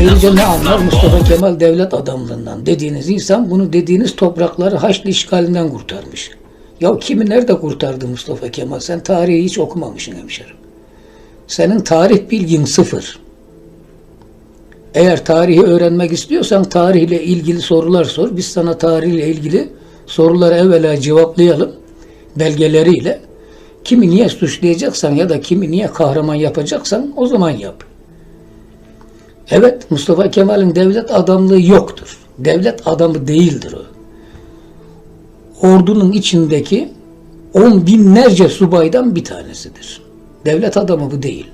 Ayrıca ne anlar Mustafa Kemal devlet adamlığından dediğiniz insan bunu dediğiniz toprakları Haçlı işgalinden kurtarmış. Ya kimi nerede kurtardı Mustafa Kemal? Sen tarihi hiç okumamışsın hemşerim. Senin tarih bilgin sıfır. Eğer tarihi öğrenmek istiyorsan tarihle ilgili sorular sor. Biz sana tarihle ilgili soruları evvela cevaplayalım belgeleriyle. Kimi niye suçlayacaksan ya da kimi niye kahraman yapacaksan o zaman yap. Evet Mustafa Kemal'in devlet adamlığı yoktur. Devlet adamı değildir o. Ordunun içindeki on binlerce subaydan bir tanesidir. Devlet adamı bu değil.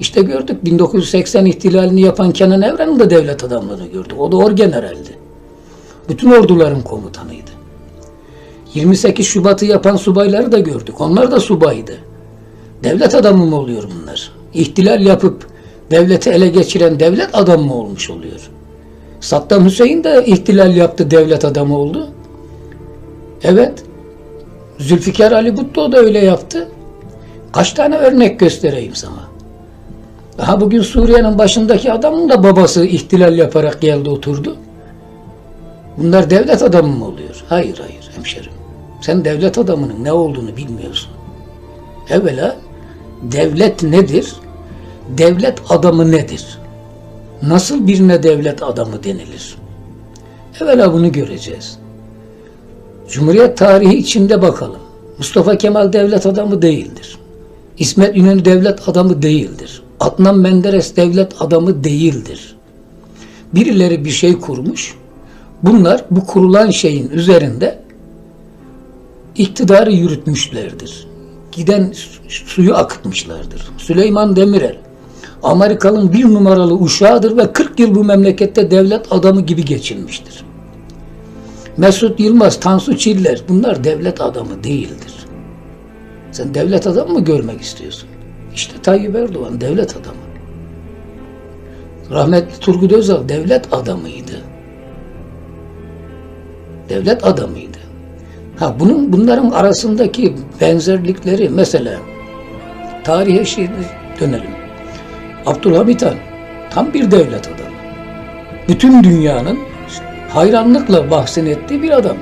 İşte gördük 1980 ihtilalini yapan Kenan Evren'in de devlet adamlığını gördük. O da orgeneraldi. Bütün orduların komutanıydı. 28 Şubat'ı yapan subayları da gördük. Onlar da subaydı. Devlet adamı mı oluyor bunlar? İhtilal yapıp devleti ele geçiren devlet adamı mı olmuş oluyor? Saddam Hüseyin de ihtilal yaptı, devlet adamı oldu. Evet. Zülfikar Ali Bhutto da öyle yaptı. Kaç tane örnek göstereyim sana? Daha bugün Suriye'nin başındaki adamın da babası ihtilal yaparak geldi oturdu. Bunlar devlet adamı mı oluyor? Hayır hayır hemşerim. Sen devlet adamının ne olduğunu bilmiyorsun. Evvela devlet nedir? Devlet adamı nedir? Nasıl birine devlet adamı denilir? Evvela bunu göreceğiz. Cumhuriyet tarihi içinde bakalım. Mustafa Kemal devlet adamı değildir. İsmet İnönü devlet adamı değildir. Adnan Menderes devlet adamı değildir. Birileri bir şey kurmuş. Bunlar bu kurulan şeyin üzerinde iktidarı yürütmüşlerdir. Giden suyu akıtmışlardır. Süleyman Demirel Amerika'nın bir numaralı uşağıdır ve 40 yıl bu memlekette devlet adamı gibi geçinmiştir. Mesut Yılmaz, Tansu Çiller bunlar devlet adamı değildir. Sen devlet adamı mı görmek istiyorsun? İşte Tayyip Erdoğan devlet adamı. Rahmetli Turgut Özal devlet adamıydı. Devlet adamıydı. Ha bunun bunların arasındaki benzerlikleri mesela tarihe şimdi dönelim. Abdülhamit Han tam bir devlet adamı. Bütün dünyanın hayranlıkla bahsini ettiği bir adam.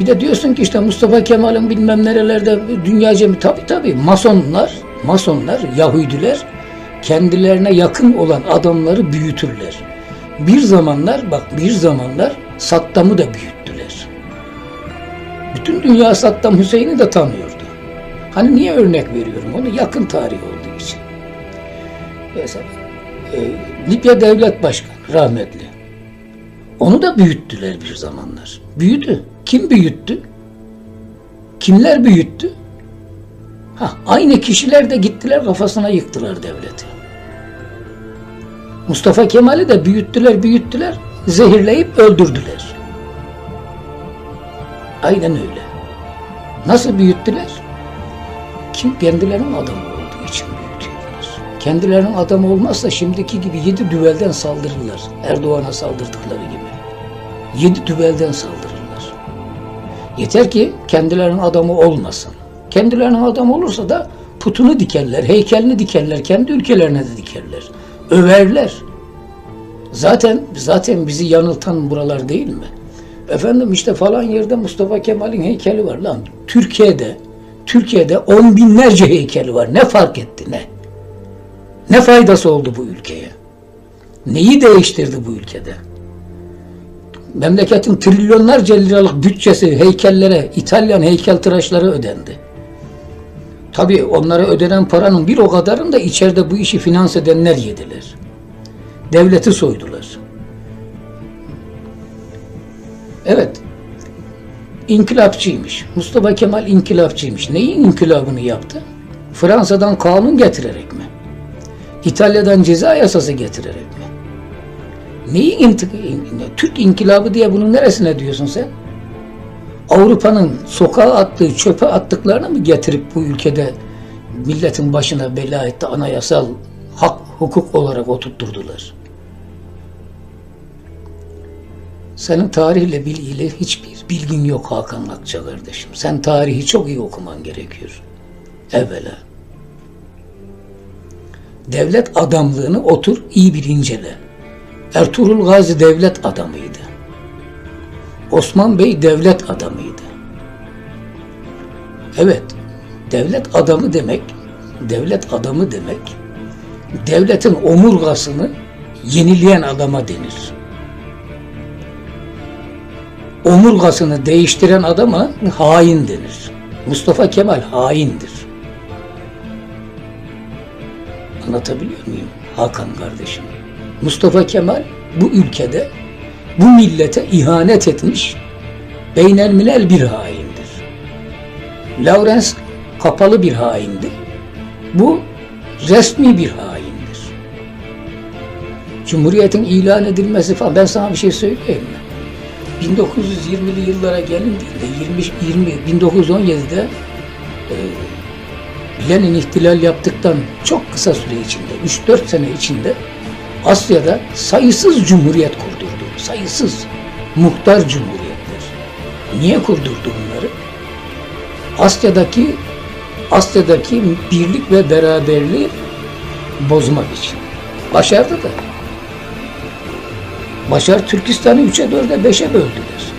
Bir de diyorsun ki işte Mustafa Kemal'in bilmem nerelerde dünyaca mı? Tabii tabii masonlar, masonlar, Yahudiler kendilerine yakın olan adamları büyütürler. Bir zamanlar bak bir zamanlar Saddam'ı da büyüttüler. Bütün dünya Saddam Hüseyin'i de tanıyordu. Hani niye örnek veriyorum onu? Yakın tarih olduğu için. Mesela e, Libya Devlet Başkanı rahmetli. Onu da büyüttüler bir zamanlar. Büyüdü. Kim büyüttü? Kimler büyüttü? Ha, aynı kişiler de gittiler kafasına yıktılar devleti. Mustafa Kemal'i de büyüttüler, büyüttüler, zehirleyip öldürdüler. Aynen öyle. Nasıl büyüttüler? Kim kendilerinin adamı. Kendilerinin adamı olmazsa şimdiki gibi yedi düvelden saldırırlar. Erdoğan'a saldırdıkları gibi. Yedi düvelden saldırırlar. Yeter ki kendilerinin adamı olmasın. Kendilerinin adamı olursa da putunu dikerler, heykelini dikerler, kendi ülkelerine de dikerler. Överler. Zaten zaten bizi yanıltan buralar değil mi? Efendim işte falan yerde Mustafa Kemal'in heykeli var lan. Türkiye'de Türkiye'de on binlerce heykeli var. Ne fark etti ne? Ne faydası oldu bu ülkeye? Neyi değiştirdi bu ülkede? Memleketin trilyonlarca liralık bütçesi heykellere, İtalyan heykeltıraşları ödendi. Tabii onlara ödenen paranın bir o kadarını da içeride bu işi finanse edenler yediler. Devleti soydular. Evet. İnkılapçıymış. Mustafa Kemal inkılapçıymış. Neyin inkılabını yaptı? Fransa'dan kanun getirerek mi? İtalya'dan ceza yasası getirerek mi? Neyi intik Türk inkılabı diye bunun neresine diyorsun sen? Avrupa'nın sokağa attığı, çöpe attıklarını mı getirip bu ülkede milletin başına bela etti, anayasal hak, hukuk olarak oturtturdular? Senin tarihle bilgiyle hiçbir bilgin yok Hakan Akça kardeşim. Sen tarihi çok iyi okuman gerekiyor. Evvela. Devlet adamlığını otur iyi bir incele. Ertuğrul Gazi devlet adamıydı. Osman Bey devlet adamıydı. Evet, devlet adamı demek, devlet adamı demek, devletin omurgasını yenileyen adama denir. Omurgasını değiştiren adama hain denir. Mustafa Kemal haindir. Anlatabiliyor muyum Hakan kardeşim? Mustafa Kemal bu ülkede bu millete ihanet etmiş beynelmilel bir haindir. Lawrence kapalı bir haindi. Bu resmi bir haindir. Cumhuriyetin ilan edilmesi falan ben sana bir şey söyleyeyim mi? 1920'li yıllara gelindiğinde 20, 20 1917'de e, Lenin ihtilal yaptıktan çok kısa süre içinde 3-4 sene içinde Asya'da sayısız cumhuriyet kurdurdu. Sayısız muhtar cumhuriyetler. Niye kurdurdu bunları? Asya'daki Asya'daki birlik ve beraberliği bozmak için. Başardı da. Başar Türkistan'ı 3'e 4'e 5'e böldüler.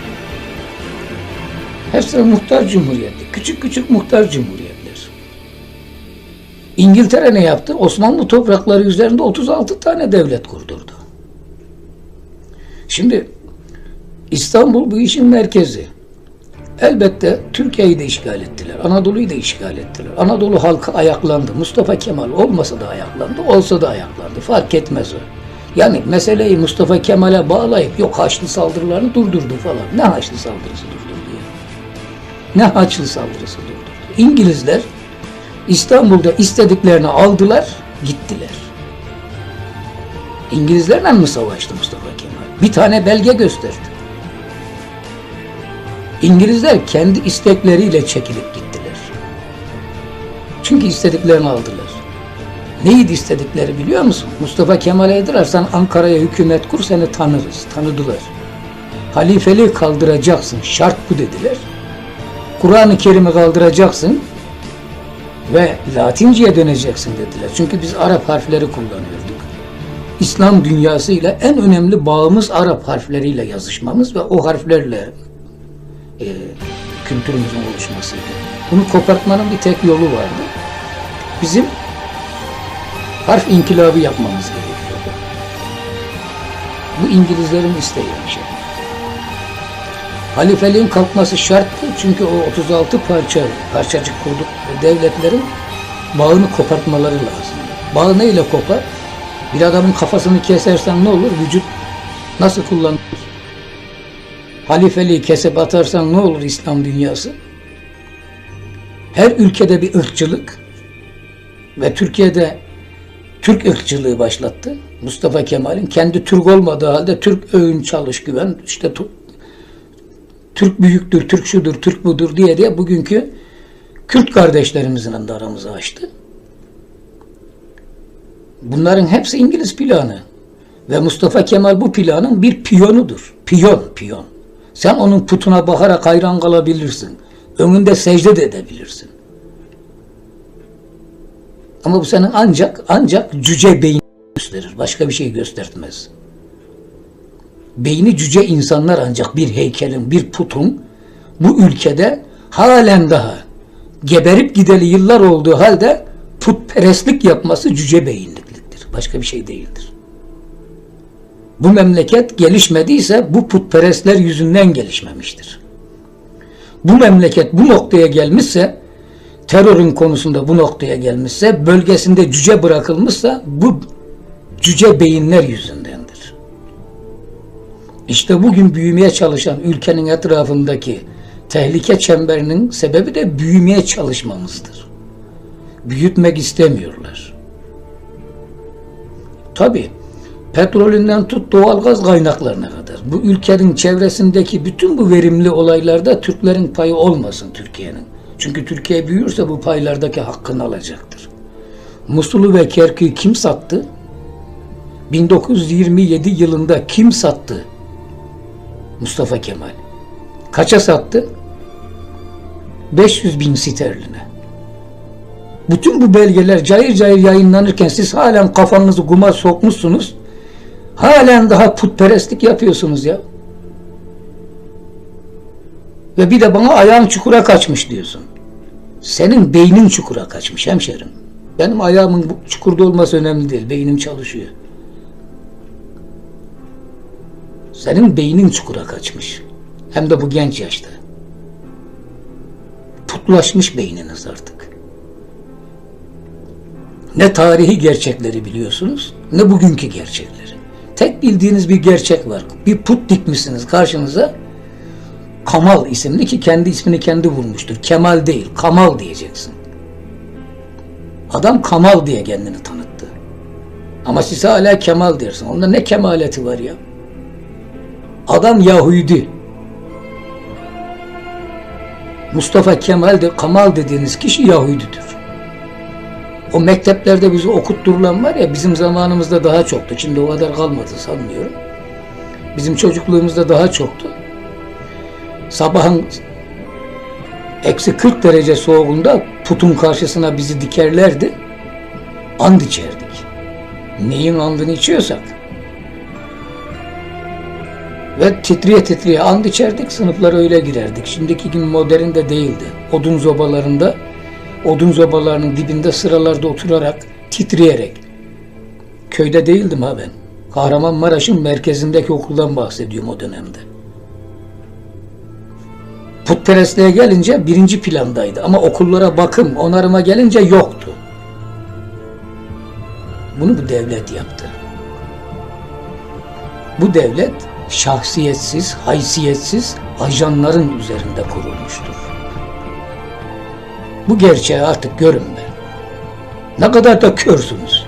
Hepsi muhtar cumhuriyeti. Küçük küçük muhtar cumhuriyetler. İngiltere ne yaptı? Osmanlı toprakları üzerinde 36 tane devlet kurdurdu. Şimdi İstanbul bu işin merkezi. Elbette Türkiye'yi de işgal ettiler. Anadolu'yu da işgal ettiler. Anadolu halkı ayaklandı. Mustafa Kemal olmasa da ayaklandı, olsa da ayaklandı. Fark etmez o. Yani meseleyi Mustafa Kemal'e bağlayıp yok Haçlı saldırılarını durdurdu falan. Ne Haçlı saldırısı durdurdu ya? Ne Haçlı saldırısı durdurdu? İngilizler İstanbul'da istediklerini aldılar, gittiler. İngilizlerle mi savaştı Mustafa Kemal? Bir tane belge gösterdi. İngilizler kendi istekleriyle çekilip gittiler. Çünkü istediklerini aldılar. Neydi istedikleri biliyor musun? Mustafa Kemal'e dediler sen Ankara'ya hükümet kur seni tanırız. Tanıdılar. Halifeliği kaldıracaksın. Şart bu dediler. Kur'an-ı Kerim'i kaldıracaksın ve Latinceye döneceksin dediler. Çünkü biz Arap harfleri kullanıyorduk. İslam dünyasıyla en önemli bağımız Arap harfleriyle yazışmamız ve o harflerle e, kültürümüzün oluşmasıydı. Bunu kopartmanın bir tek yolu vardı. Bizim harf inkılabı yapmamız gerekiyordu. Bu İngilizlerin isteği şey. Halifeliğin kalkması şarttı çünkü o 36 parça parçacık kurduk devletlerin bağını kopartmaları lazım. Bağı neyle kopar? Bir adamın kafasını kesersen ne olur? Vücut nasıl kullanılır? Halifeliği kesip atarsan ne olur İslam dünyası? Her ülkede bir ırkçılık ve Türkiye'de Türk ırkçılığı başlattı. Mustafa Kemal'in kendi Türk olmadığı halde Türk öğün çalış güven işte Türk büyüktür, Türk şudur, Türk budur diye diye bugünkü Kürt kardeşlerimizin de aramızı açtı. Bunların hepsi İngiliz planı. Ve Mustafa Kemal bu planın bir piyonudur. Piyon, piyon. Sen onun putuna bakarak hayran kalabilirsin. Önünde secde de edebilirsin. Ama bu senin ancak ancak cüce beyin gösterir. Başka bir şey göstermez. Beyni cüce insanlar ancak bir heykelin, bir putun bu ülkede halen daha geberip gideli yıllar olduğu halde putperestlik yapması cüce beyinlikliktir. Başka bir şey değildir. Bu memleket gelişmediyse bu putperestler yüzünden gelişmemiştir. Bu memleket bu noktaya gelmişse terörün konusunda bu noktaya gelmişse, bölgesinde cüce bırakılmışsa bu cüce beyinler yüzündendir. İşte bugün büyümeye çalışan ülkenin etrafındaki tehlike çemberinin sebebi de büyümeye çalışmamızdır. Büyütmek istemiyorlar. Tabi petrolünden tut doğalgaz kaynaklarına kadar bu ülkenin çevresindeki bütün bu verimli olaylarda Türklerin payı olmasın Türkiye'nin. Çünkü Türkiye büyürse bu paylardaki hakkını alacaktır. Musul'u ve Kerkük'ü kim sattı? 1927 yılında kim sattı? Mustafa Kemal. Kaça sattı? 500 bin sterline. Bütün bu belgeler cayır cayır yayınlanırken siz halen kafanızı kuma sokmuşsunuz. Halen daha putperestlik yapıyorsunuz ya. Ve bir de bana ayağın çukura kaçmış diyorsun. Senin beynin çukura kaçmış hemşerim. Benim ayağımın çukurda olması önemli değil. Beynim çalışıyor. Senin beynin çukura kaçmış. Hem de bu genç yaşta. Putlaşmış beyniniz artık. Ne tarihi gerçekleri biliyorsunuz, ne bugünkü gerçekleri. Tek bildiğiniz bir gerçek var. Bir put dikmişsiniz karşınıza. Kamal isimli ki kendi ismini kendi bulmuştur. Kemal değil, Kamal diyeceksin. Adam Kamal diye kendini tanıttı. Ama siz hala Kemal dersin. Onda ne kemaleti var ya? Adam Yahudi. Mustafa Kemal de Kamal dediğiniz kişi Yahudidir. O mekteplerde bizi okutturulan var ya bizim zamanımızda daha çoktu. Şimdi o kadar kalmadı sanmıyorum. Bizim çocukluğumuzda daha çoktu. Sabahın eksi 40 derece soğuğunda putun karşısına bizi dikerlerdi. And içerdik. Neyin andını içiyorsak. Ve titriye titriye and içerdik, sınıflara öyle girerdik. Şimdiki gibi modern de değildi. Odun zobalarında, odun zobalarının dibinde sıralarda oturarak, titreyerek. Köyde değildim ha ben. Kahramanmaraş'ın merkezindeki okuldan bahsediyorum o dönemde. Putperestliğe gelince birinci plandaydı ama okullara bakım, onarıma gelince yoktu. Bunu bu devlet yaptı. Bu devlet şahsiyetsiz, haysiyetsiz ajanların üzerinde kurulmuştur. Bu gerçeği artık görün be. Ne kadar da körsünüz.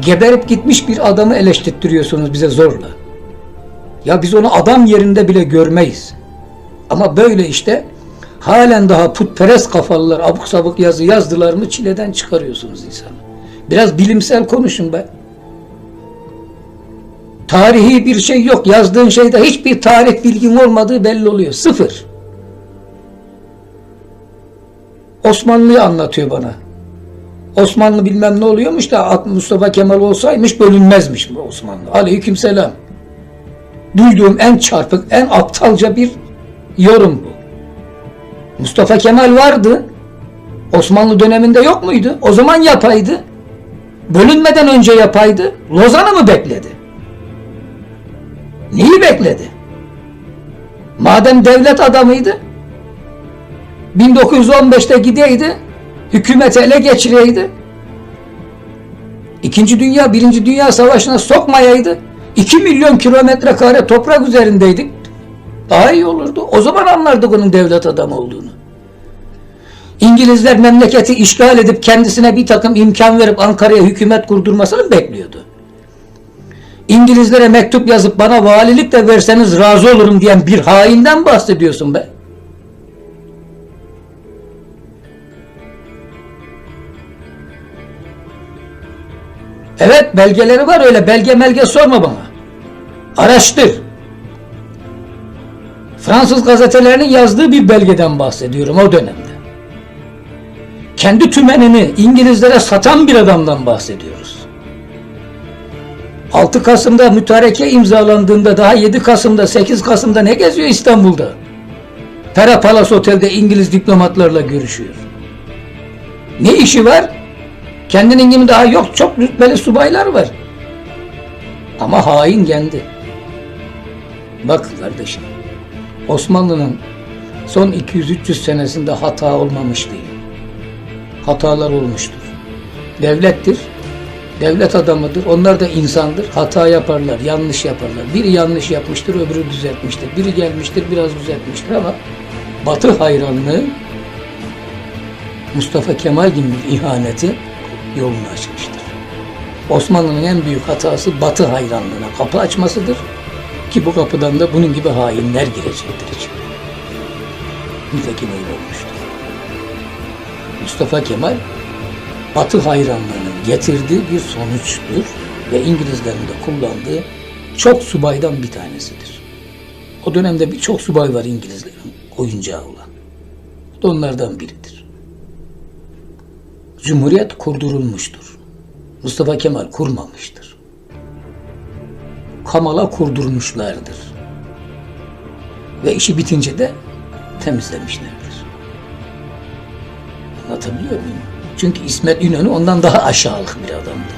Geberip gitmiş bir adamı eleştirtiyorsunuz bize zorla. Ya biz onu adam yerinde bile görmeyiz. Ama böyle işte halen daha putperest kafalılar abuk sabuk yazı yazdılar mı çileden çıkarıyorsunuz insanı. Biraz bilimsel konuşun be. Tarihi bir şey yok. Yazdığın şeyde hiçbir tarih bilgin olmadığı belli oluyor. Sıfır. Osmanlı'yı anlatıyor bana. Osmanlı bilmem ne oluyormuş da Mustafa Kemal olsaymış bölünmezmiş Osmanlı. Aleyküm selam. Duyduğum en çarpık, en aptalca bir yorum bu. Mustafa Kemal vardı. Osmanlı döneminde yok muydu? O zaman yapaydı. Bölünmeden önce yapaydı. Lozan'ı mı bekledi? Neyi bekledi? Madem devlet adamıydı 1915'te gideydi hükümeti ele geçireydi İkinci Dünya, Birinci Dünya Savaşı'na sokmayaydı 2 milyon kilometre kare toprak üzerindeydik daha iyi olurdu. O zaman anlardık onun devlet adamı olduğunu. İngilizler memleketi işgal edip kendisine bir takım imkan verip Ankara'ya hükümet kurdurmasını bekliyordu. İngilizlere mektup yazıp bana valilik de verseniz razı olurum diyen bir hainden bahsediyorsun be. Evet belgeleri var öyle belge melge sorma bana. Araştır. Fransız gazetelerinin yazdığı bir belgeden bahsediyorum o dönemde. Kendi tümenini İngilizlere satan bir adamdan bahsediyoruz. 6 Kasım'da mütareke imzalandığında daha 7 Kasım'da 8 Kasım'da ne geziyor İstanbul'da? Pera Palace Otel'de İngiliz diplomatlarla görüşüyor. Ne işi var? Kendinin gibi daha yok çok rütbeli subaylar var. Ama hain kendi. Bak kardeşim. Osmanlı'nın son 200-300 senesinde hata olmamış değil. Hatalar olmuştur. Devlettir. Devlet adamıdır. Onlar da insandır. Hata yaparlar, yanlış yaparlar. Biri yanlış yapmıştır, öbürü düzeltmiştir. Biri gelmiştir, biraz düzeltmiştir ama Batı hayranlığı Mustafa Kemal gibi ihaneti yolunu açmıştır. Osmanlı'nın en büyük hatası Batı hayranlığına kapı açmasıdır. Ki bu kapıdan da bunun gibi hainler girecektir içeri. Nitekim öyle olmuştur. Mustafa Kemal Batı hayranlığının getirdiği bir sonuçtur ve İngilizlerin de kullandığı çok subaydan bir tanesidir. O dönemde birçok subay var İngilizlerin oyuncağı olan. O da onlardan biridir. Cumhuriyet kurdurulmuştur. Mustafa Kemal kurmamıştır. Kamala kurdurmuşlardır. Ve işi bitince de temizlemişlerdir. Anlatabiliyor muyum? Çünkü İsmet İnönü ondan daha aşağılık bir adamdı.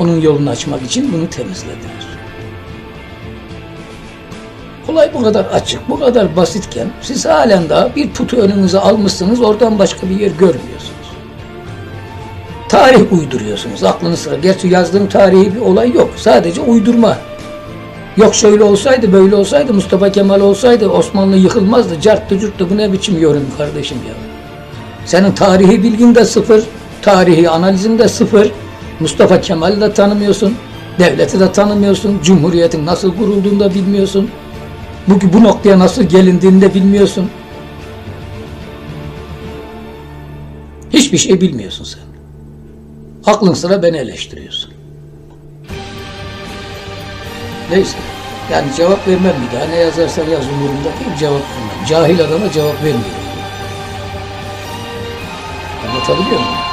Onun yolunu açmak için bunu temizlediler. Olay bu kadar açık, bu kadar basitken siz halen daha bir putu önünüze almışsınız, oradan başka bir yer görmüyorsunuz. Tarih uyduruyorsunuz aklınız sıra. Gerçi yazdığım tarihi bir olay yok. Sadece uydurma. Yok şöyle olsaydı, böyle olsaydı, Mustafa Kemal olsaydı Osmanlı yıkılmazdı. Carttı curttu bu ne biçim yorum kardeşim ya. Senin tarihi bilgin de sıfır, tarihi analizin de sıfır. Mustafa Kemal'i de tanımıyorsun, devleti de tanımıyorsun, cumhuriyetin nasıl kurulduğunu da bilmiyorsun. Bu, bu noktaya nasıl gelindiğini de bilmiyorsun. Hiçbir şey bilmiyorsun sen. Aklın sıra beni eleştiriyorsun. Neyse. Yani cevap vermem bir daha. Ne yazarsan yaz umurumda değil. Cevap vermem. Cahil adama cevap vermiyorum. Anlatabiliyor muyum?